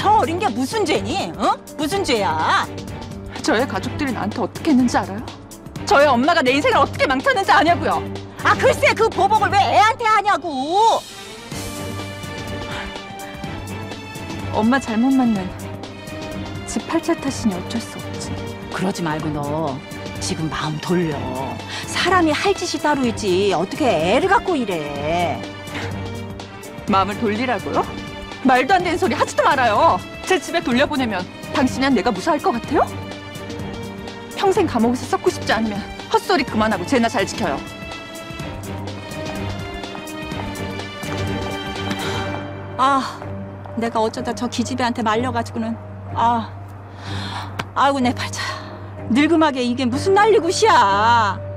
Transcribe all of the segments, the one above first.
저 어린 게 무슨 죄니? 어? 무슨 죄야? 저의 가족들이 나한테 어떻게 했는지 알아요? 저의 엄마가 내 인생을 어떻게 망쳤는지 아냐고요. 아 글쎄 그 보복을 왜 애한테 하냐고. 엄마 잘못 만난 집 팔자 탓이니 어쩔 수 없지. 그러지 말고 너 지금 마음 돌려. 사람이 할 짓이 따로 있지. 어떻게 애를 갖고 이래? 마음을 돌리라고요? 말도 안 되는 소리 하지도 말아요. 제 집에 돌려보내면 당신은 내가 무사할 것 같아요? 평생 감옥에서 썩고 싶지 않으면 헛소리 그만하고 쟤나 잘 지켜요. 아, 내가 어쩌다 저 기집애한테 말려가지고는 아, 아이고 내 팔자. 늙음하게 이게 무슨 난리굿이야.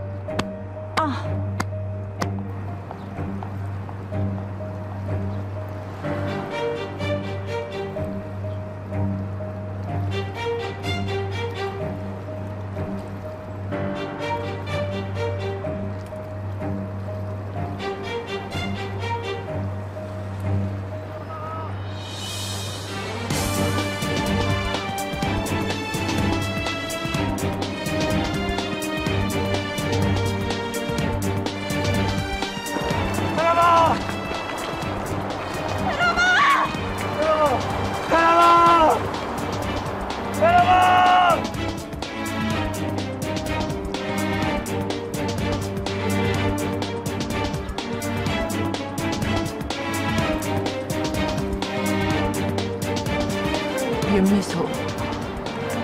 윤미소,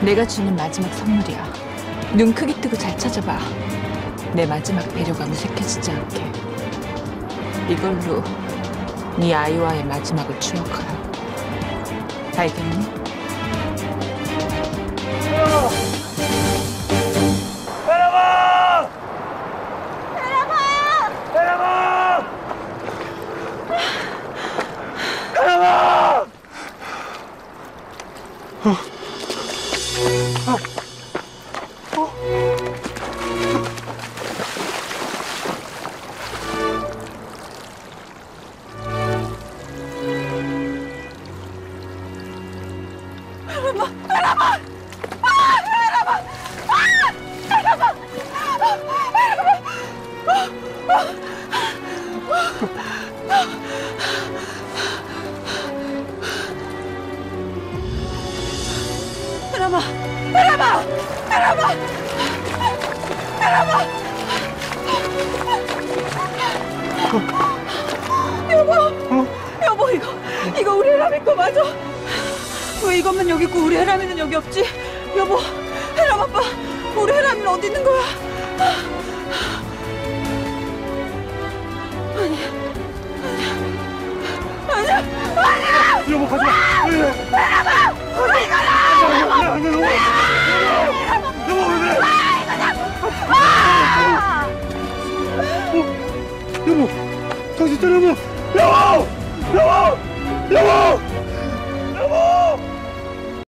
내가 주는 마지막 선물이야. 눈 크게 뜨고 잘 찾아봐. 내 마지막 배려가 무색해지지 않게. 이걸로 네 아이와의 마지막을 추억하라고. 알겠니? 헤라마, 헤라마, 헤라마, 헤라마. 여보, 여보 이거 이거 우리 헤라미 거 맞아? 왜 이것만 여기 있고 우리 헤라미는 여기 없지? 여보, 헤람 아빠, 우리 헤라미는 어디 있는 거야? 아니야, 아니야. 여보 가지 마. 왜 이래? 우리 가라. 여보 안 돼. 여보. 여보 왜 그래? 어? 여보. 정신 차려 여보. 여보. 여보. 여보. 五